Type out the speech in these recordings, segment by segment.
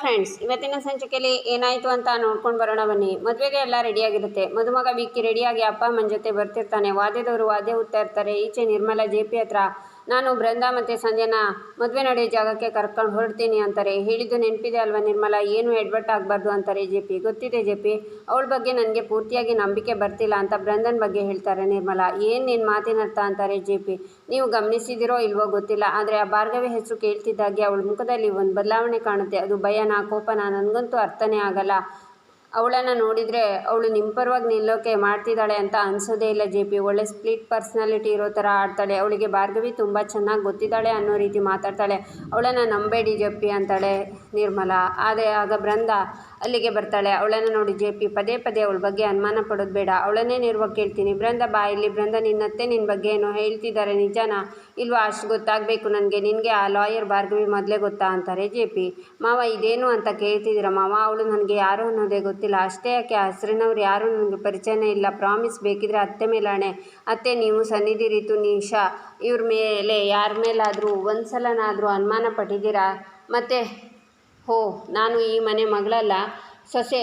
Friends ಇವತ್ತಿನ ಸಂಚಿಕೆಯಲ್ಲಿ ಏನಾಯಿತು ಅಂತ ನೋಡ್ಕೊಂಡು ಬರೋಣ ಬನ್ನಿ. ಮದುವೆಗೆ ಎಲ್ಲ ರೆಡಿಯಾಗಿರುತ್ತೆ ಮದುಮಗ ಬಿಕ್ಕಿ ರೆಡಿಯಾಗಿ ಅಪ್ಪ ಅಮ್ಮನ ಜೊತೆ ಬರ್ತಿರ್ತಾನೆ. ವಾದ್ಯದವರು ವಾದ್ಯ ಹುತ್ತಾ ಇರ್ತಾರೆ. ಈಚೆ ನಿರ್ಮಲಾ ಜೆ ಪಿ ಹತ್ರ ನಾನು ಬೃಂದ ಮತ್ತು ಸಂಜೆನ ಮದುವೆ ನಡೆಯೋ ಜಾಗಕ್ಕೆ ಕರ್ಕೊಂಡು ಹೊರಡ್ತೀನಿ ಅಂತಾರೆ. ಹೇಳಿದ್ದು ನೆನಪಿದೆ ಅಲ್ವಾ ನಿರ್ಮಲ? ಏನು ಎಡ್ವರ್ಟ್ ಆಗಬಾರ್ದು ಅಂತಾರೆ ಜೆ ಪಿ ಗೊತ್ತಿದೆ ಜೆ ಪಿ ಅವಳ ಬಗ್ಗೆ ನನಗೆ ಪೂರ್ತಿಯಾಗಿ ನಂಬಿಕೆ ಬರ್ತಿಲ್ಲ ಅಂತ ಬೃಂದನ್ ಬಗ್ಗೆ ಹೇಳ್ತಾರೆ ನಿರ್ಮಲ. ಏನು ನಿನ್ನ ಮಾತಿನರ್ಥ ಅಂತಾರೆ ಜೆ ಪಿ ನೀವು ಗಮನಿಸಿದಿರೋ ಇಲ್ವೋ ಗೊತ್ತಿಲ್ಲ. ಆದರೆ ಆ ಭಾರ್ಗವಿ ಹೆಸರು ಕೇಳ್ತಿದ್ದಾಗೆ ಅವಳ ಮುಖದಲ್ಲಿ ಒಂದು ಬದಲಾವಣೆ ಕಾಣುತ್ತೆ. ಅದು ಭಯನ ಕೋಪನ ನನಗಂತೂ ಅರ್ಥನೇ ಆಗಲ್ಲ. ಅವಳನ್ನು ನೋಡಿದರೆ ಅವಳು ನಿಮ್ಮ ಪರವಾಗಿ ನಿಲ್ಲೋಕೆ ಮಾಡ್ತಿದ್ದಾಳೆ ಅಂತ ಅನಿಸೋದೇ ಇಲ್ಲ ಜೆ ಪಿ. ಒಳ್ಳೆ ಸ್ಪ್ಲಿಟ್ ಪರ್ಸ್ನಾಲಿಟಿ ಇರೋ ಥರ ಆಡ್ತಾಳೆ. ಅವಳಿಗೆ ಭಾರ್ಗವಿ ತುಂಬ ಚೆನ್ನಾಗಿ ಗೊತ್ತಿದ್ದಾಳೆ ಅನ್ನೋ ರೀತಿ ಮಾತಾಡ್ತಾಳೆ. ಅವಳನ್ನು ನಂಬೇಡಿ ಜೆ ಅಂತಾಳೆ ನಿರ್ಮಲಾ. ಆದರೆ ಆಗ ಬೃಂದ ಅಲ್ಲಿಗೆ ಬರ್ತಾಳೆ. ಅವಳನ್ನು ನೋಡಿ ಜೆ ಪಿ, ಪದೇ ಪದೇ ಅವಳ ಬಗ್ಗೆ ಅನುಮಾನ ಪಡೋದು ಬೇಡ. ಅವಳನ್ನೇ ನೇರವಾಗಿ ಕೇಳ್ತೀನಿ. ಬೃಂದ, ಬಾ ಇಲ್ಲಿ ಬೃಂದ, ನಿನ್ನತ್ತೆ ನಿನ್ನ ಬಗ್ಗೆ ಏನೋ ಹೇಳ್ತಿದ್ದಾರೆ ನಿಜಾನ? ಇಲ್ವಾ? ಅಷ್ಟು ಗೊತ್ತಾಗಬೇಕು ನನಗೆ. ನಿನಗೆ ಆ ಲಾಯರ್ ಭಾರ್ಗವಿ ಮೊದಲೇ ಗೊತ್ತಾ? ಅಂತಾರೆ ಜೆ ಪಿ. ಮಾವ, ಇದೇನು ಅಂತ ಕೇಳ್ತಿದ್ದೀರ ಮಾವ? ಅವಳು ನನಗೆ ಯಾರು ಅನ್ನೋದೇ ಗೊತ್ತಿಲ್ಲ. ಅಷ್ಟೇ ಯಾಕೆ? ಯಾರು ಯಾರೂ? ನನಗೆ ಪರಿಚಯನೇ ಇಲ್ಲ. ಪ್ರಾಮಿಸ್ ಬೇಕಿದ್ರೆ ಅತ್ತೆ ಮೇಲಾಣೆ ಅತ್ತೆ, ನೀವು ಸನ್ನಿಧಿ ರೀತು ನಿಶಾ ಇವ್ರ ಮೇಲೆ ಯಾರ ಮೇಲಾದರೂ ಒಂದು ಸಲನಾದರೂ ಅನುಮಾನ ಪಟ್ಟಿದ್ದೀರಾ? ಮತ್ತು ಹೋ, ನಾನು ಈ ಮನೆ ಮಗಳಲ್ಲ. ಸೊಸೆ,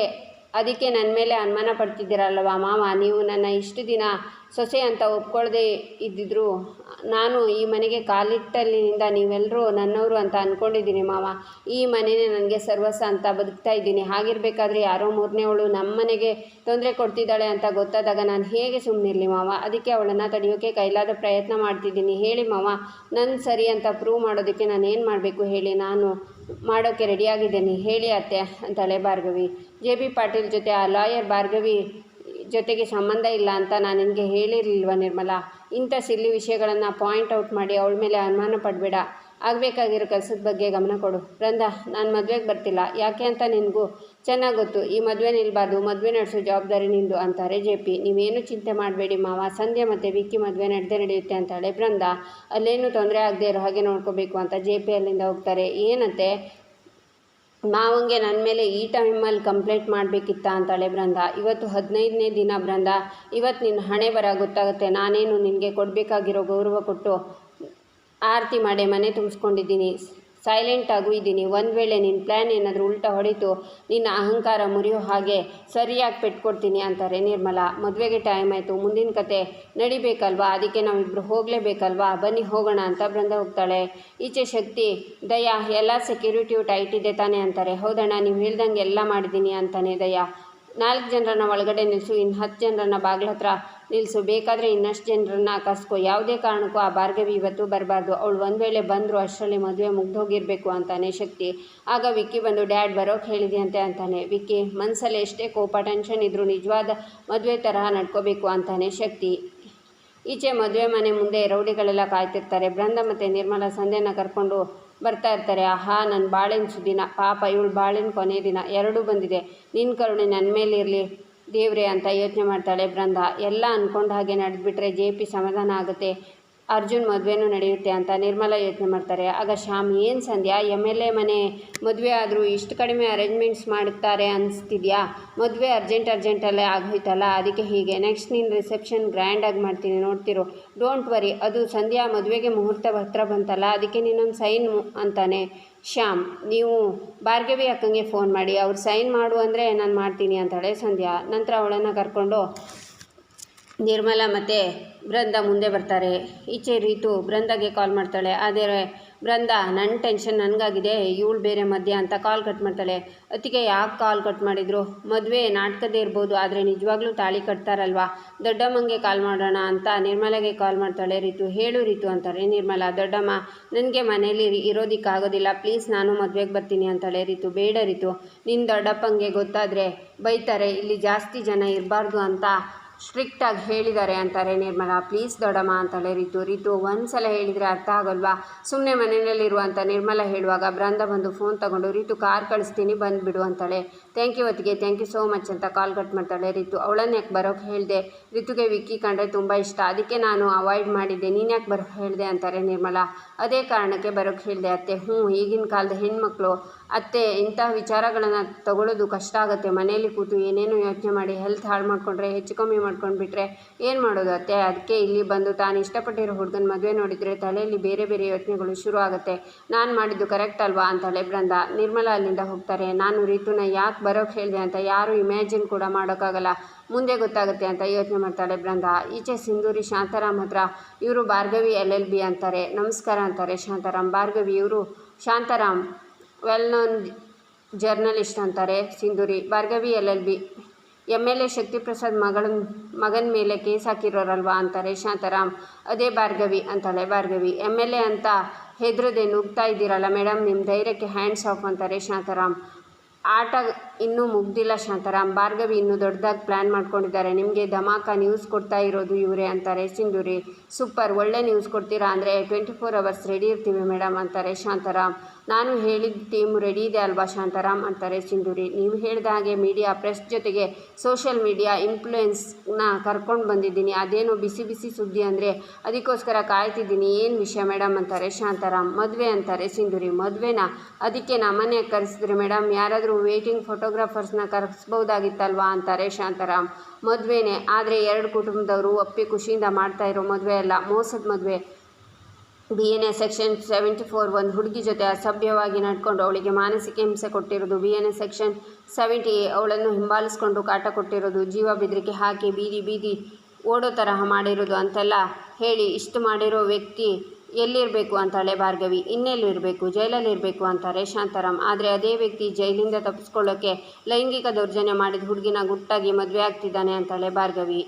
ಅದಕ್ಕೆ ನನ್ನ ಮೇಲೆ ಅನುಮಾನ ಪಡ್ತಿದ್ದೀರಲ್ವ ಮಾವ? ನೀವು ನನ್ನ ಇಷ್ಟು ದಿನ ಸೊಸೆ ಅಂತ ಒಪ್ಕೊಳ್ಳದೆ ಇದ್ದಿದ್ರು, ನಾನು ಈ ಮನೆಗೆ ಕಾಲಿಟ್ಟಲ್ಲಿನಿಂದ ನೀವೆಲ್ಲರೂ ನನ್ನವರು ಅಂತ ಅಂದ್ಕೊಂಡಿದ್ದೀನಿ ಮಾವ. ಈ ಮನೆಯೇ ನನಗೆ ಸರ್ವಸ ಅಂತ ಬದುಕ್ತಾ ಇದ್ದೀನಿ. ಹಾಗಿರಬೇಕಾದ್ರೆ ಯಾರೋ ಮೂರನೇವಳು ನಮ್ಮ ಮನೆಗೆ ತೊಂದರೆ ಕೊಡ್ತಿದ್ದಾಳೆ ಅಂತ ಗೊತ್ತಾದಾಗ ನಾನು ಹೇಗೆ ಸುಮ್ಮನಿರಲಿ ಮಾವ? ಅದಕ್ಕೆ ಅವಳನ್ನು ತಡೆಯೋಕ್ಕೆ ಕೈಲಾದ ಪ್ರಯತ್ನ ಮಾಡ್ತಿದ್ದೀನಿ. ಹೇಳಿ ಮಾವ ನನ್ನ ಸರಿ ಅಂತ ಪ್ರೂವ್ ಮಾಡೋದಕ್ಕೆ ನಾನು ಏನು ಮಾಡಬೇಕು ಹೇಳಿ? ನಾನು ಮಾಡೋಕ್ಕೆ ರೆಡಿಯಾಗಿದ್ದೀನಿ. ಹೇಳಿ ಅತ್ತೆ, ಅಂತಾಳೆ ಭಾರ್ಗವಿ. ಜೆ ಬಿ ಪಾಟೀಲ್ ಜೊತೆ ಆ ಲಾಯರ್ ಭಾರ್ಗವಿ ಜೊತೆಗೆ ಸಂಬಂಧ ಇಲ್ಲ ಅಂತ ನಾನು ನಿನಗೆ ಹೇಳಿರಲಿಲ್ವ ನಿರ್ಮಲಾ? ಇಂಥ ಸಿಲ್ಲಿ ವಿಷಯಗಳನ್ನು ಪಾಯಿಂಟ್ ಔಟ್ ಮಾಡಿ ಅವಳ ಮೇಲೆ ಅನುಮಾನ ಪಡಬೇಡ. ಆಗಬೇಕಾಗಿರೋ ಕೆಲಸದ ಬಗ್ಗೆ ಗಮನ ಕೊಡು. ಬೃಂದ ನಾನು ಮದುವೆಗೆ ಬರ್ತಿಲ್ಲ. ಯಾಕೆ ಅಂತ ನಿನಗೂ ಚೆನ್ನಾಗಿ ಗೊತ್ತು. ಈ ಮದುವೆ ನಿಲ್ಬಾರ್ದು, ಮದುವೆ ನಡೆಸೋ ಜವಾಬ್ದಾರಿ ನಿಂದು ಅಂತಾರೆ ಜೆ ಪಿ. ನೀವೇನು ಚಿಂತೆ ಮಾಡಬೇಡಿ ಮಾವ. ಸಂಧ್ಯಾ ಮತ್ತು ವಿಕ್ಕಿ ಮದುವೆ ನಡೆದೇ ನಡೆಯುತ್ತೆ ಅಂತಾಳೆ ಬೃಂದ ಅಲ್ಲೇನು ತೊಂದರೆ ಆಗದೆ ಇರೋ ಹಾಗೆ ನೋಡ್ಕೋಬೇಕು ಅಂತ ಜೆ ಪಿ ಅಲ್ಲಿಂದ ಹೋಗ್ತಾರೆ. ಏನಂತೆ? ಮಾವಂಗೆ ನನ್ನ ಮೇಲೆ ಈ ಟೈಮಲ್ಲಿ ಕಂಪ್ಲೇಂಟ್ ಮಾಡಬೇಕಿತ್ತ ಅಂತಾಳೆ ಬೃಂದ. ಇವತ್ತು ಹದಿನೈದನೇ ದಿನ ಬೃಂದ. ಇವತ್ತು ನಿನ್ನ ಹಣೆ ಬರ ಗೊತ್ತಾಗುತ್ತೆ. ನಾನೇನು ನಿನಗೆ ಕೊಡಬೇಕಾಗಿರೋ ಗೌರವ ಕೊಟ್ಟು ಆರತಿ ಮಾಡಿ ಮನೆ ತುಂಬಿಸ್ಕೊಂಡಿದ್ದೀನಿ. ಸೈಲೆಂಟಾಗೂ ಇದ್ದೀನಿ. ಒಂದು ವೇಳೆ ನಿನ್ನ ಪ್ಲ್ಯಾನ್ ಏನಾದರೂ ಉಲ್ಟಾ ಹೊಡಿತು, ನಿನ್ನ ಅಹಂಕಾರ ಮುರಿಯೋ ಹಾಗೆ ಸರಿಯಾಗಿ ಪೆಟ್ಕೊಡ್ತೀನಿ ಅಂತಾರೆ ನಿರ್ಮಲಾ. ಮದುವೆಗೆ ಟೈಮ್ ಆಯಿತು, ಮುಂದಿನ ಕತೆ ನಡಿಬೇಕಲ್ವಾ? ಅದಕ್ಕೆ ನಾವಿಬ್ಬರು ಹೋಗಲೇಬೇಕಲ್ವಾ? ಬನ್ನಿ, ಹೋಗೋಣ ಅಂತ ಬೃಂದ ಹೋಗ್ತಾಳೆ. ಈಚೆ ಶಕ್ತಿ, ದಯಾ, ಎಲ್ಲ ಸೆಕ್ಯೂರಿಟಿಯು ಟೈಟ್ ಇದೆ ತಾನೇ ಅಂತಾರೆ. ಹೌದಣ್ಣ, ನೀವು ಹೇಳ್ದಂಗೆ ಎಲ್ಲ ಮಾಡಿದ್ದೀನಿ ಅಂತಾನೆ ದಯಾ. ನಾಲ್ಕು ಜನರನ್ನ ಒಳಗಡೆ ನಿಲ್ಲಿಸು ಇನ್ನು ಹತ್ತು ಜನರನ್ನ ಬಾಗಿಲ ಹತ್ರ ನಿಲ್ಲಿಸು ಬೇಕಾದರೆ ಇನ್ನಷ್ಟು ಜನರನ್ನ ಕರ್ಸ್ಕೊ ಯಾವುದೇ ಕಾರಣಕ್ಕೂ ಆ ಭಾರ್ಗವಿ ಇವತ್ತು ಬರಬಾರ್ದು. ಅವಳು ಒಂದು ವೇಳೆ ಬಂದರು ಅಷ್ಟರಲ್ಲಿ ಮದುವೆ ಮುಗ್ದೋಗಿರಬೇಕು ಅಂತಾನೆ ಶಕ್ತಿ. ಆಗ ವಿಕ್ಕಿ ಬಂದು, ಡ್ಯಾಡ್, ಬರೋಕೆ ಹೇಳಿದೆಯಂತೆ ಅಂತಾನೆ. ವಿಕ್ಕಿ ಮನಸ್ಸಲ್ಲಿ ಎಷ್ಟೇ ಕೋಪ, ಟೆನ್ಷನ್ ಇದ್ದರೂ ನಿಜವಾದ ಮದುವೆ ತರಹ ನಡ್ಕೋಬೇಕು ಅಂತಾನೆ ಶಕ್ತಿ. ಈಚೆ ಮದುವೆ ಮನೆ ಮುಂದೆ ರೌಡಿಗಳೆಲ್ಲ ಕಾಯ್ತಿರ್ತಾರೆ. ಬೃಂದ ಮತ್ತು ನಿರ್ಮಲಾ ಸಂಧ್ಯನ ಕರ್ಕೊಂಡು ಬರ್ತಾ ಇರ್ತಾರೆ. ಆಹಾ ನನ್ನ ಬಾಳೆನ ಸುದಿನ. ಪಾಪ, ಇವಳು ಬಾಳೆನ ಕೊನೆ ದಿನ. ಎರಡೂ ಬಂದಿದೆ. ನಿನ್ನ ಕರುಣೆ ನನ್ನ ಮೇಲಿರಲಿ. ದೇವ್ರೆ ಅಂತ ಯೋಚನೆ ಮಾಡ್ತಾಳೆ ಬೃಂದ. ಎಲ್ಲ ಅಂದ್ಕೊಂಡು ಹಾಗೆ ನಡೆದ್ಬಿಟ್ರೆ ಜೆ ಪಿ ಸಮಾಧಾನ ಆಗುತ್ತೆ. ಅರ್ಜುನ್ ಮದುವೆನೂ ನಡೆಯುತ್ತೆ ಅಂತ ನಿರ್ಮಲ ಯೋಚನೆ ಮಾಡ್ತಾರೆ. ಆಗ ಶ್ಯಾಮ್, ಏನು ಸಂಧ್ಯಾ, ಎಂ ಎಲ್ ಎ ಮನೆ ಮದುವೆ ಆದರೂ ಇಷ್ಟು ಕಡಿಮೆ ಅರೇಂಜ್ಮೆಂಟ್ಸ್ ಮಾಡುತ್ತಾರೆ ಅನಿಸ್ತಿದ್ಯಾ? ಮದುವೆ ಅರ್ಜೆಂಟ್ ಅರ್ಜೆಂಟಲ್ಲೇ ಆಗೋಯ್ತಲ್ಲ ಅದಕ್ಕೆ ಹೀಗೆ. ನೆಕ್ಸ್ಟ್ ನೀನು ರಿಸೆಪ್ಷನ್ ಗ್ರ್ಯಾಂಡಾಗಿ ಮಾಡ್ತೀನಿ, ನೋಡ್ತಿರು. ಡೋಂಟ್ ವರಿ ಅದು ಸಂಧ್ಯಾ ಮದುವೆಗೆ ಮುಹೂರ್ತ ಹತ್ರ ಬಂತಲ್ಲ, ಅದಕ್ಕೆ ನೀನೊಂದು ಸೈನ್ ಅಂತಾನೆ. ಶ್ಯಾಮ್, ನೀವು ಭಾರ್ಗವಿ ಅಕ್ಕಂಗೆ ಫೋನ್ ಮಾಡಿ, ಅವ್ರು ಸೈನ್ ಮಾಡು ಅಂದರೆ ನಾನು ಮಾಡ್ತೀನಿ ಅಂತಾಳೆ ಸಂಧ್ಯಾ. ನಂತರ ಅವಳನ್ನು ಕರ್ಕೊಂಡು ನಿರ್ಮಲಾ ಮತ್ತು ಬೃಂದ ಮುಂದೆ ಬರ್ತಾರೆ. ಈಚೆ ರೀತು ಬೃಂದಾಗೆ ಕಾಲ್ ಮಾಡ್ತಾಳೆ. ಆದರೆ ಬೃಂದ ನನ್ನ ಟೆನ್ಷನ್ ನನಗಾಗಿದೆ, ಇವಳು ಬೇರೆ ಮಧ್ಯ ಅಂತ ಕಾಲ್ ಕಟ್ ಮಾಡ್ತಾಳೆ. ಅತ್ತಿಗೆ ಯಾಕೆ ಕಾಲ್ ಕಟ್ ಮಾಡಿದ್ರು? ಮದುವೆ ನಾಟಕದೇ ಇರ್ಬೋದು, ಆದರೆ ನಿಜವಾಗ್ಲೂ ತಾಳಿ ಕಟ್ತಾರಲ್ವಾ? ದೊಡ್ಡಮ್ಮಂಗೆ ಕಾಲ್ ಮಾಡೋಣ ಅಂತ ನಿರ್ಮಲಾಗೆ ಕಾಲ್ ಮಾಡ್ತಾಳೆ. ರೀತು, ಹೇಳು ರೀತು, ಅಂತಾರೆ ನಿರ್ಮಲಾ. ದೊಡ್ಡಮ್ಮ, ನನಗೆ ಮನೇಲಿ ಇರೋದಕ್ಕಾಗೋದಿಲ್ಲ. ಪ್ಲೀಸ್ ನಾನು ಮದುವೆಗೆ ಬರ್ತೀನಿ, ಅಂತಾಳೆ ರೀತು. ಬೇಡ ರೀತು ನಿನ್ನ ದೊಡ್ಡಪ್ಪಂಗೆ ಗೊತ್ತಾದರೆ ಬೈತಾರೆ. ಇಲ್ಲಿ ಜಾಸ್ತಿ ಜನ ಇರಬಾರ್ದು ಅಂತ ಸ್ಟ್ರಿಕ್ಟಾಗಿ ಹೇಳಿದ್ದಾರೆ ಅಂತಾರೆ ನಿರ್ಮಲಾ. ಪ್ಲೀಸ್ ದೊಡ್ಡಮ್ಮ ಅಂತಾಳೆ ರೀತು ರೀತು. ಒಂದು ಸಲ ಹೇಳಿದರೆ ಅರ್ಥ ಆಗೋಲ್ವಾ? ಸುಮ್ಮನೆ ಮನೆಯಲ್ಲಿರುವಂಥ ನಿರ್ಮಲಾ ಹೇಳುವಾಗ ಬೃಂದ ಬಂದು ಫೋನ್ ತಗೊಂಡು, ರೀತು, ಕಾರ್ ಕಳಿಸ್ತೀನಿ, ಬಂದುಬಿಡು ಅಂತಾಳೆ. ಥ್ಯಾಂಕ್ ಯು ಅತ್ತಿಗೆ ಥ್ಯಾಂಕ್ ಯು ಸೋ ಮಚ್ ಅಂತ ಕಾಲ್ ಕಟ್ ಮಾಡ್ತಾಳೆ ರಿತು. ಅವಳನ್ನ ಯಾಕೆ ಬರೋಕೆ ಹೇಳಿದೆ? ರಿತುಗೆ ವಿಕ್ಕಿ ಕಂಡ್ರೆ ತುಂಬ ಇಷ್ಟ. ಅದಕ್ಕೆ ನಾನು ಅವಾಯ್ಡ್ ಮಾಡಿದ್ದೆ. ನೀನು ಯಾಕೆ ಬರೋಕೆ ಹೇಳಿದೆ ಅಂತಾರೆ ನಿರ್ಮಲಾ. ಅದೇ ಕಾರಣಕ್ಕೆ ಬರೋಕೆ ಹೇಳಿದೆ ಅತ್ತೆ. ಹ್ಞೂ, ಈಗಿನ ಕಾಲದ ಹೆಣ್ಮಕ್ಳು, ಅತ್ತೆ ಇಂತಹ ವಿಚಾರಗಳನ್ನು ತಗೊಳ್ಳೋದು ಕಷ್ಟ ಆಗುತ್ತೆ. ಮನೆಯಲ್ಲಿ ಕೂತು ಏನೇನು ಯೋಚನೆ ಮಾಡಿ ಹೆಲ್ತ್ ಹಾಳು ಮಾಡಿಕೊಂಡ್ರೆ, ಹೆಚ್ಚು ಕಮ್ಮಿ ಮಾಡ್ಕೊಂಡ್ಬಿಟ್ರೆ ಏನು ಮಾಡೋದು ಅತ್ತೆ? ಅದಕ್ಕೆ ಇಲ್ಲಿ ಬಂದು ತಾನು ಇಷ್ಟಪಟ್ಟಿರೋ ಹುಡುಗನ ಮದುವೆ ನೋಡಿದರೆ ತಲೆಯಲ್ಲಿ ಬೇರೆ ಬೇರೆ ಯೋಚನೆಗಳು ಶುರು ಆಗುತ್ತೆ. ನಾನು ಮಾಡಿದ್ದು ಕರೆಕ್ಟ್ ಅಲ್ವಾ? ಅಂತಾಳೆ ಬೃಂದ. ನಿರ್ಮಲಾ ಅಲ್ಲಿಂದ ಹೋಗ್ತಾರೆ. ನಾನು ರೀತುನ ಯಾಕೆ ಬರೋಕ್ಕೆ ಹೇಳಿದೆ ಅಂತ. ಯಾರೂ ಇಮ್ಯಾಜಿನ್ ಕೂಡ ಮಾಡೋಕ್ಕಾಗಲ್ಲ. ಮುಂದೆ ಗೊತ್ತಾಗುತ್ತೆ ಅಂತ ಯೋಚನೆ ಮಾಡ್ತಾಳೆ ಬೃಂದ. ಈಚೆ ಸಿಂಧೂರಿ ಶಾಂತಾರಾಮ್ ಹತ್ರ ಇವರು ಭಾರ್ಗವಿ ಎಲ್ ಎಲ್ ಬಿ ಅಂತಾರೆ. ನಮಸ್ಕಾರ ಅಂತಾರೆ ಶಾಂತಾರಾಮ್. ಭಾರ್ಗವಿ ಇವರು ಶಾಂತಾರಾಮ್ ವೆಲ್ ನೋನ್ ಜರ್ನಲಿಸ್ಟ್ ಅಂತಾರೆ Sindhuri. Bhargavi L L B M L A Shaktiprasad ಮಗಳ ಮಗನ ಮೇಲೆ ಕೇಸ್ ಹಾಕಿರೋರಲ್ವಾ ಅಂತಾರೆ ಶಾಂತಾರಾಮ್. ಅದೇ ಭಾರ್ಗವಿ ಅಂತಾಳೆ ಭಾರ್ಗವಿ. ಎಂ ಎಲ್ ಎ ಅಂತ ಹೆದ್ರದೆ ನುಗ್ತಾ ಇದ್ದೀರಲ್ಲ ಮೇಡಮ್ ನಿಮ್ಮ ಧೈರ್ಯಕ್ಕೆ ಹ್ಯಾಂಡ್ಸ್ ಆಫ್ ಅಂತಾರೆ ಶಾಂತಾರಾಮ್. ಆಟ ಇನ್ನೂ ಮುಗ್ದಿಲ್ಲ ಶಾಂತಾರಾಮ್ ಭಾರ್ಗವಿ ಇನ್ನೂ ದೊಡ್ಡದಾಗಿ ಪ್ಲ್ಯಾನ್ ಮಾಡ್ಕೊಂಡಿದ್ದಾರೆ. ನಿಮಗೆ ಧಮಾಕ ನ್ಯೂಸ್ ಕೊಡ್ತಾ ಇರೋದು ಇವರೇ ಅಂತಾರೆ ಸಿಂಧೂರಿ. ಸೂಪರ್ ಒಳ್ಳೆ ನ್ಯೂಸ್ ಕೊಡ್ತೀರಾ ಅಂದರೆ ಟ್ವೆಂಟಿ ಫೋರ್ ಅವರ್ಸ್ ರೆಡಿ ಇರ್ತೀವಿ ಮೇಡಮ್ ಅಂತಾರೆ ಶಾಂತಾರಾಮ್ ನಾನು ಹೇಳಿದ ಟೀಮ್ ರೆಡಿ ಇದೆ ಅಲ್ವಾ ಶಾಂತಾರಾಮ್ ಅಂತಾರೆ ಸಿಂಧೂರಿ. ನೀವು ಹೇಳಿದ ಹಾಗೆ ಮೀಡಿಯಾ ಪ್ರೆಸ್ ಜೊತೆಗೆ ಸೋಷಿಯಲ್ ಮೀಡಿಯಾ ಇನ್ಫ್ಲೂಯೆನ್ಸ್ನ ಕರ್ಕೊಂಡು ಬಂದಿದ್ದೀನಿ. ಅದೇನು ಬಿಸಿ ಬಿಸಿ ಸುದ್ದಿ ಅಂದರೆ ಅದಕ್ಕೋಸ್ಕರ ಕಾಯ್ತಿದ್ದೀನಿ. ಏನು ವಿಷಯ ಮೇಡಮ್ ಅಂತಾರೆ ಶಾಂತಾರಾಮ್ ಮದುವೆ ಅಂತಾರೆ ಸಿಂಧೂರಿ. ಮದುವೆನಾ? ಅದಕ್ಕೆ ನಮ್ಮನೆ ಕರೆಸಿದ್ರೆ ಮೇಡಮ್ ಯಾರಾದರೂ ವೇಟಿಂಗ್ ಫೋಟೋಗ್ರಾಫರ್ಸ್ನ ಕರೆಸ್ಬೋದಾಗಿತ್ತಲ್ವಾ ಅಂತಾರೆ ಶಾಂತಾರಾಮ್ ಮದುವೆನೇ. ಆದರೆ ಎರಡು ಕುಟುಂಬದವರು ಒಪ್ಪಿ ಖುಷಿಯಿಂದ ಮಾಡ್ತಾ ಇರೋ ಮದುವೆ ಅಲ್ಲ. ಮೋಸದ ಮದುವೆ. B N A section seventy four ಒಂದು ಹುಡುಗಿ ಜೊತೆ ಅಸಭ್ಯವಾಗಿ ನಡ್ಕೊಂಡು ಅವಳಿಗೆ ಮಾನಸಿಕ ಹಿಂಸೆ ಕೊಟ್ಟಿರೋದು B N A section seventy ಅವಳನ್ನು ಹಿಂಬಾಲಿಸ್ಕೊಂಡು ಕಾಟ ಕೊಟ್ಟಿರೋದು ಜೀವ ಬೆದರಿಕೆ ಹಾಕಿ ಬೀದಿ ಬೀದಿ ಓಡೋ ತರಹ ಮಾಡಿರೋದು ಅಂತೆಲ್ಲ ಹೇಳಿ ಇಷ್ಟು ಮಾಡಿರೋ ವ್ಯಕ್ತಿ ಎಲ್ಲಿರಬೇಕು ಅಂತಾಳೆ ಭಾರ್ಗವಿ. ಇನ್ನೆಲ್ಲಿರಬೇಕು ಜೈಲಲ್ಲಿರಬೇಕು ಅಂತಾರೆ ಶಾಂತಾರಾಮ್. ಆದರೆ ಅದೇ ವ್ಯಕ್ತಿ ಜೈಲಿಂದ ತಪ್ಪಿಸ್ಕೊಳ್ಳೋಕ್ಕೆ ಲೈಂಗಿಕ ದೌರ್ಜನ್ಯ ಮಾಡಿದ ಹುಡುಗಿನ ಗುಟ್ಟಾಗಿ ಮದುವೆ ಆಗ್ತಿದ್ದಾನೆ ಅಂತಾಳೆ ಭಾರ್ಗವಿ.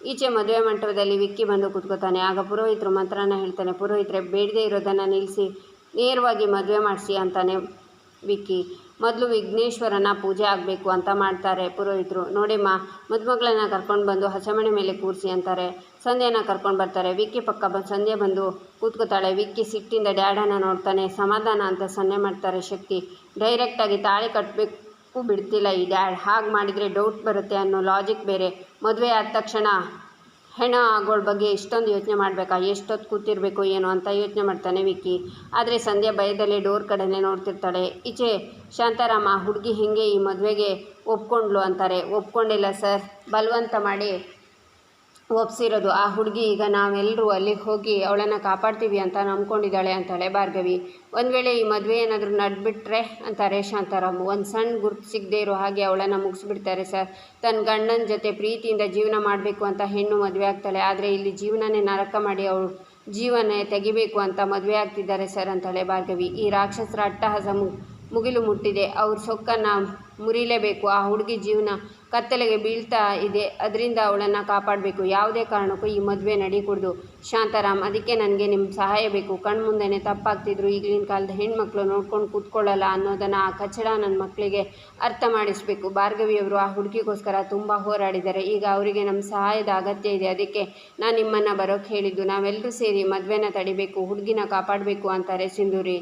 ಈಚೆ ಮದುವೆ ಮಂಟಪದಲ್ಲಿ ವಿಕ್ಕಿ ಬಂದು ಕೂತ್ಕೋತಾನೆ. ಆಗ ಪುರೋಹಿತರು ಮಂತ್ರನ ಹೇಳ್ತಾನೆ, ಪುರೋಹಿತರೆ, ಬೇಡದೇ ಇರೋದನ್ನು ನಿಲ್ಲಿಸಿ ನೇರವಾಗಿ ಮದುವೆ ಮಾಡಿಸಿ ಅಂತಾನೆ. ವಿಕ್ಕಿ, ಮೊದಲು ವಿಘ್ನೇಶ್ವರನ ಪೂಜೆ ಆಗಬೇಕು ಅಂತ ಮಾಡ್ತಾರೆ ಪುರೋಹಿತರು. ನೋಡಿಮ್ಮ ಮದುಮಗಳನ್ನ ಕರ್ಕೊಂಡು ಬಂದು ಹಸಮಣೆ ಮೇಲೆ ಕೂರಿಸಿ ಅಂತಾರೆ. ಸಂಧ್ಯಾನ ಕರ್ಕೊಂಡು ಬರ್ತಾರೆ. ವಿಕ್ಕಿ ಪಕ್ಕ ಬಂದು ಸಂಧ್ಯೆ ಬಂದು ಕೂತ್ಕೋತಾಳೆ. ವಿಕ್ಕಿ ಸಿಟ್ಟಿಂದ ಡ್ಯಾಡನ್ನ ನೋಡ್ತಾನೆ. ಸಮಾಧಾನ ಅಂತ ಸನ್ನೆ ಮಾಡ್ತಾರೆ ಶಕ್ತಿ. ಡೈರೆಕ್ಟಾಗಿ ತಾಳಿ ಕಟ್ಟಬೇಕು ಬಿಡ್ತಿಲ್ಲ ಈ ಡ್ಯಾಡ್. ಹಾಗೆ ಮಾಡಿದರೆ ಡೌಟ್ ಬರುತ್ತೆ ಅನ್ನೋ ಲಾಜಿಕ್ ಬೇರೆ. ಮದುವೆ ಆದ ತಕ್ಷಣ ಹೆಣ ಆಗೋಳ ಬಗ್ಗೆ ಇಷ್ಟೊಂದು ಯೋಚನೆ ಮಾಡಬೇಕಾ? ಎಷ್ಟೊತ್ತು ಕೂತಿರಬೇಕು ಏನು ಅಂತ ಯೋಚನೆ ಮಾಡ್ತಾನೆ ವಿಕ್ಕಿ. ಆದರೆ ಸಂಧ್ಯಾ ಭಯದಲ್ಲಿ ಡೋರ್ ಕಡೆನೇ ನೋಡ್ತಿರ್ತಾಳೆ. ಈಚೆ ಶಾಂತಾರಾಮ ಹುಡುಗಿ ಹೇಗೆ ಈ ಮದುವೆಗೆ ಒಪ್ಕೊಂಡ್ಲು ಅಂತಾರೆ. ಒಪ್ಕೊಂಡಿಲ್ಲ ಸರ್. ಬಲವಂತ ಮಾಡಿ ಒಪ್ಸಿರೋದು. ಆ ಹುಡುಗಿ ಈಗ ನಾವೆಲ್ಲರೂ ಅಲ್ಲಿಗೆ ಹೋಗಿ ಅವಳನ್ನು ಕಾಪಾಡ್ತೀವಿ ಅಂತ ನಂಬ್ಕೊಂಡಿದ್ದಾಳೆ ಅಂತಾಳೆ ಭಾರ್ಗವಿ. ಒಂದು ವೇಳೆ ಈ ಮದುವೆ ಏನಾದರೂ ನಡ್ಬಿಟ್ರೆ ಅಂತಾರೆ ಶಾಂತಾರಾಮ್ ಒಂದು ಸಣ್ಣ ಗುರುತು ಸಿಗದೆ ಇರೋ ಹಾಗೆ ಅವಳನ್ನು ಮುಗಿಸ್ಬಿಡ್ತಾರೆ ಸರ್. ತನ್ನ ಗಂಡನ ಜೊತೆ ಪ್ರೀತಿಯಿಂದ ಜೀವನ ಮಾಡಬೇಕು ಅಂತ ಹೆಣ್ಣು ಮದುವೆ ಆಗ್ತಾಳೆ. ಆದರೆ ಇಲ್ಲಿ ಜೀವನನೇ ನರಕ ಮಾಡಿ ಅವಳು ಜೀವನ ತೆಗಿಬೇಕು ಅಂತ ಮದುವೆ ಆಗ್ತಿದ್ದಾರೆ ಸರ್ ಅಂತಾಳೆ ಭಾರ್ಗವಿ. ಈ ರಾಕ್ಷಸರ ಅಟ್ಟಹಾಸ ಮುಗಿಲು ಮುಟ್ಟಿದೆ. ಅವ್ರ ಸೊಕ್ಕನ್ನು ಮುರಿಲೇಬೇಕು. ಆ ಹುಡುಗಿ ಜೀವನ ಕತ್ತಲೆಗೆ ಬೀಳ್ತಾ ಇದೆ. ಅದರಿಂದ ಅವಳನ್ನು ಕಾಪಾಡಬೇಕು. ಯಾವುದೇ ಕಾರಣಕ್ಕೂ ಈ ಮದುವೆ ನಡೀಕೂಡ್ದು. ಶಾಂತಾರಾಮ್, ಅದಕ್ಕೆ ನನಗೆ ನಿಮ್ಮ ಸಹಾಯ ಬೇಕು. ಕಣ್ಣು ಮುಂದೆನೇ ತಪ್ಪಾಗ್ತಿದ್ರು ಈಗಿನ ಕಾಲದ ಹೆಣ್ಮಕ್ಳು ನೋಡ್ಕೊಂಡು ಕೂತ್ಕೊಳ್ಳಲ್ಲ ಅನ್ನೋದನ್ನು ಆ ಕಚಡ ನನ್ನ ಮಕ್ಕಳಿಗೆ ಅರ್ಥ ಮಾಡಿಸಬೇಕು. ಭಾರ್ಗವಿಯವರು ಆ ಹುಡುಗಿಗೋಸ್ಕರ ತುಂಬ ಹೋರಾಡಿದ್ದಾರೆ. ಈಗ ಅವರಿಗೆ ನಮ್ಮ ಸಹಾಯದ ಅಗತ್ಯ ಇದೆ. ಅದಕ್ಕೆ ನಾನು ನಿಮ್ಮನ್ನು ಬರೋಕ್ಕೆ ಹೇಳಿದ್ದು. ನಾವೆಲ್ಲರೂ ಸೇರಿ ಮದುವೆನ ತಡಿಬೇಕು, ಹುಡುಗಿನ ಕಾಪಾಡಬೇಕು ಅಂತಾರೆ ಸಿಂಧೂರಿ.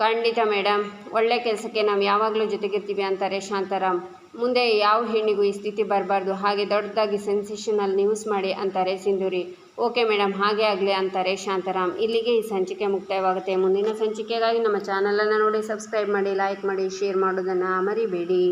ಖಂಡಿತ ಮೇಡಮ್ ಒಳ್ಳೆ ಕೆಲಸಕ್ಕೆ ನಾವು ಯಾವಾಗಲೂ ಜೊತೆಗಿರ್ತೀವಿ ಅಂತಾರೆ ಶಾಂತಾರಾಮ್. ಮುಂದೆ ಯಾವ ಹೆಣ್ಣಿಗೂ ಈ ಸ್ಥಿತಿ ಬರಬಾರ್ದು, ಹಾಗೆ ದೊಡ್ಡದಾಗಿ ಸೆನ್ಸೇಷನಲ್ ನ್ಯೂಸ್ ಮಾಡಿ ಅಂತಾರೆ ಸಿಂಧೂರಿ. ಓಕೆ ಮೇಡಮ್ ಹಾಗೆ ಆಗಲಿ ಅಂತಾರೆ ಶಾಂತಾರಾಮ್. ಇಲ್ಲಿಗೆ ಈ ಸಂಚಿಕೆ ಮುಕ್ತಾಯವಾಗುತ್ತೆ. ಮುಂದಿನ ಸಂಚಿಕೆಗಾಗಿ ನಮ್ಮ ಚಾನಲನ್ನು ನೋಡಿ, ಸಬ್ಸ್ಕ್ರೈಬ್ ಮಾಡಿ, ಲೈಕ್ ಮಾಡಿ, ಶೇರ್ ಮಾಡೋದನ್ನು ಮರಿಬೇಡಿ.